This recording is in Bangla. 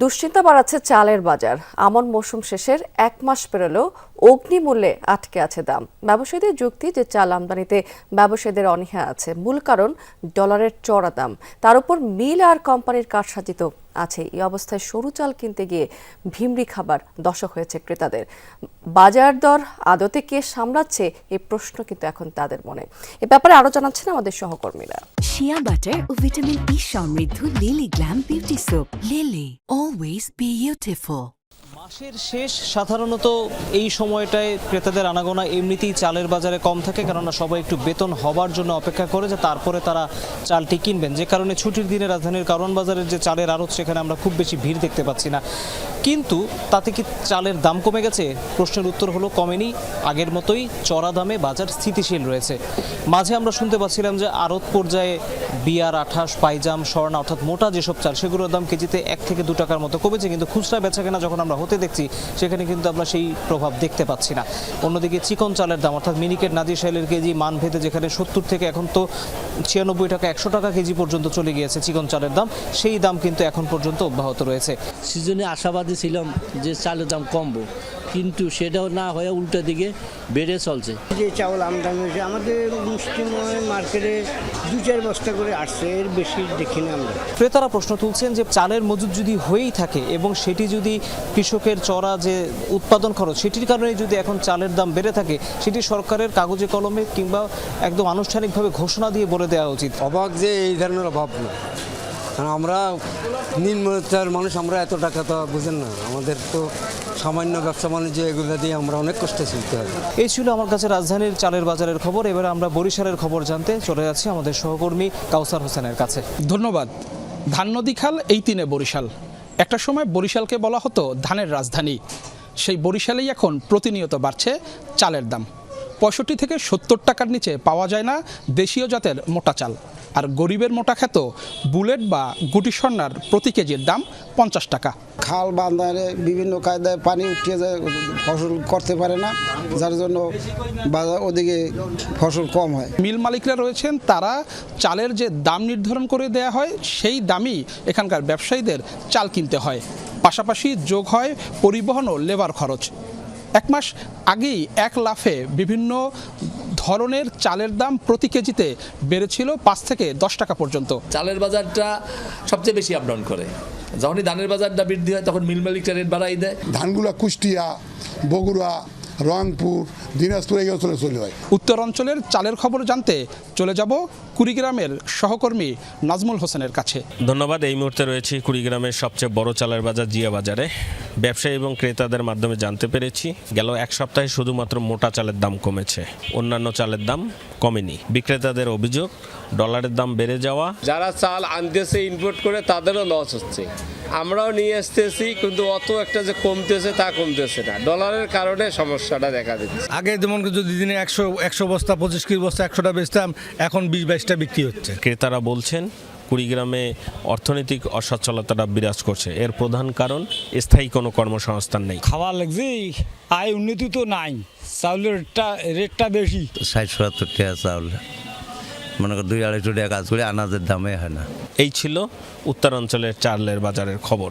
দুশ্চিন্তা বাড়াচ্ছে চালের বাজার। আমন মৌসুম শেষের এক মাস পেরোলেও অগ্নিমূল্যে আটকে আছে দাম। ব্যবসায়ীদের যুক্তি যে চাল আমদানিতে ব্যবসায়ীদের অনীহা আছে। মূল কারণ ডলারের চড়া দাম। তার উপর মিল আর কোম্পানির কারসাজি তো আছে। এই অবস্থায় সরু চাল কিনতে গিয়ে ভিমরি খাবার দশক হয়েছে ক্রেতাদের। বাজার দর আদতে কে সামলাচ্ছে এই প্রশ্ন কিন্তু এখন তাদের মনে। এ ব্যাপারে আরও জানাচ্ছেন আমাদের সহকর্মীরা। শিয়া বাটার ও ভিটামিন ই সমৃদ্ধ Lily glam beauty soap Lily always beautiful মাসের শেষ সাধারণত এই সময়টায় ক্রেতাদের আনাগোনা এমনিতেই চালের বাজারে কম থাকে, কেননা সবাই একটু বেতন হবার জন্য অপেক্ষা করে যে তারপরে তারা চালটি কিনবেন। যে কারণে ছুটির দিনে রাজধানীর কারণ বাজারের যে চালের আড়ত, সেখানে আমরা খুব বেশি ভিড় দেখতে পাচ্ছি না। কিন্তু তাতে কি চালের দাম কমে গেছে? প্রশ্নের উত্তর হলো, কমেনি। আগের মতোই চড়া দামে বাজার স্থিতিশীল রয়েছে। মাঝে আমরা শুনতে পাচ্ছিলাম যে আড়ত পর্যায়ে বিয়ার আঠাশ, পাইজাম, স্বর্ণা অর্থাৎ মোটা যেসব চাল, সেগুলোর দাম কেজিতে এক থেকে দু টাকার মতো কমেছে। কিন্তু খুচরা বেচা কেনা যখন আমরা হতে দেখছি, সেখানে কিন্তু আমরা সেই প্রভাব দেখতে পাচ্ছি না। অন্যদিকে চিকন চালের দাম, অর্থাৎ মিনিকেট, নাজির শাইলের কেজি মান ভেদে যেখানে সত্তর থেকে এখন তো ছিয়ানব্বই টাকা একশো টাকা কেজি পর্যন্ত চলে গিয়েছে চিকন চালের দাম, সেই দাম কিন্তু এখন পর্যন্ত অব্যাহত রয়েছে। সিজনে আশাবাদী ছিলাম যে চালের দাম কমবো কিন্তু সেটাও না হয়ে উল্টো দিকে বেড়ে চলছে। যে চাউল আমদানি হয়েছে আমাদের মুষ্টিময় মার্কেটে দু চার বস্তা করে আসছে এর বেশি দেখি না আমরা। ক্রেতারা প্রশ্ন তুলছেন যে চালের মজুদ যদি হয়েই থাকে এবং সেটি যদি কৃষকের চড়া যে উৎপাদন খরচ সেটির কারণে যদি এখন চালের দাম বেড়ে থাকে সেটি সরকারের কাগজে কলমে কিংবা একদম আনুষ্ঠানিকভাবে ঘোষণা দিয়ে বলে দেওয়া উচিত। অবাক যে এই ধরনের অভাব না কারণ আমরা নিম্নতার মানুষ আমরা এত টাকা তো বুঝেন না। আমাদের তো সামান্য ব্যবসা বাণিজ্য এগুলো দিয়ে আমরা অনেক কষ্টে চলতে হয়। এই ছিল আমার কাছে রাজধানীর চালের বাজারের খবর। এবার আমরা বরিশালের খবর জানতে চলে যাচ্ছি আমাদের সহকর্মী কাউসার হোসেনের কাছে। ধন্যবাদ। ধান নদী খাল এই তিনে বরিশাল। একটা সময় বরিশালকে বলা হতো ধানের রাজধানী। সেই বরিশালেই এখন প্রতিনিয়ত বাড়ছে চালের দাম। পঁয়ষট্টি থেকে সত্তর টাকার নিচে পাওয়া যায় না দেশীয় জাতের মোটা চাল। আর গরিবের মোটা খ্যাত বুলেট বা গুটি স্বর্ণার প্রতি কেজির দাম পঞ্চাশ টাকা। খাল বান্ধারে বিভিন্ন কায়দায় পানি উঠিয়ে যায় ফসল করতে পারে না যার জন্য বাজার ওদিকে ফসল কম হয়। মিল মালিকরা রয়েছেন তারা চালের যে দাম নির্ধারণ করে দেয়া হয় সেই দামই এখানকার ব্যবসায়ীদের চাল কিনতে হয়। পাশাপাশি যোগ হয় পরিবহন ও লেবার খরচ। এক মাস আগেই এক লাফে বিভিন্ন ধরনের চালের দাম প্রতি কেজিতে বেড়েছিল পাঁচ থেকে দশ টাকা পর্যন্ত। চালের বাজারটা সবচেয়ে বেশি আপ ডাউন করে। যখনই ধানের বাজারটা বৃদ্ধি হয় তখন মিল মালিকটা রেট বাড়াই দেয়। ধানগুলা কুষ্টিয়া বগুড়া রংপুর দিনাজপুর এই অঞ্চলে চলে হয় উত্তর অঞ্চলের চালের খবর জানতে চলে যাব কুড়িগ্রামের সহকর্মী নাজমুল হোসেনের কাছে। ধন্যবাদ এই মুহূর্তে রয়েছি কুড়িগ্রামের সবচেয়ে বড় চালের বাজার জিয়া বাজারে। ব্যবসায়ী এবং ক্রেতাদের মাধ্যমে জানতে পেরেছি গেল এক সপ্তাহে শুধুমাত্র মোটা চালের দাম কমেছে। অন্যান্য চালের দাম কমেনি। বিক্রেতাদের অভিযোগ ডলারের দাম বেড়ে যাওয়া। যারা চাল আনতেছে ইনপোর্ট করে তাদেরও লস হচ্ছে। আমরাও নিয়ে আসতেছি কিন্তু অত একটা যে কমতেছে তা কমতেছে না। ডলারের কারণে সমস্যাটা দেখা দিচ্ছে। আগে যেমন যদি দিনে একশো একশো বস্তা পঁচিশ কেজি বস্তা একশোটা বেচতাম এখন বিশ বাইশটা বিক্রি হচ্ছে। ক্রেতারা বলছেন কুড়িগ্রামে অর্থনৈতিক অসচ্ছলতাটা বিরাজ করছে। এর প্রধান কারণ স্থায়ী কোনো কর্মসংস্থান নেই। খাওয়া লাগছে আয় উন্নতি তো নাই চাউলের রেটটা রেটটা বেশি। ষাট সত্তর টাকা চাউল। মনে কর দুই আড়াইশো টাকা কাজ করে আনাজের দামে হয় না। এই ছিল উত্তরাঞ্চলের চালের বাজারের খবর।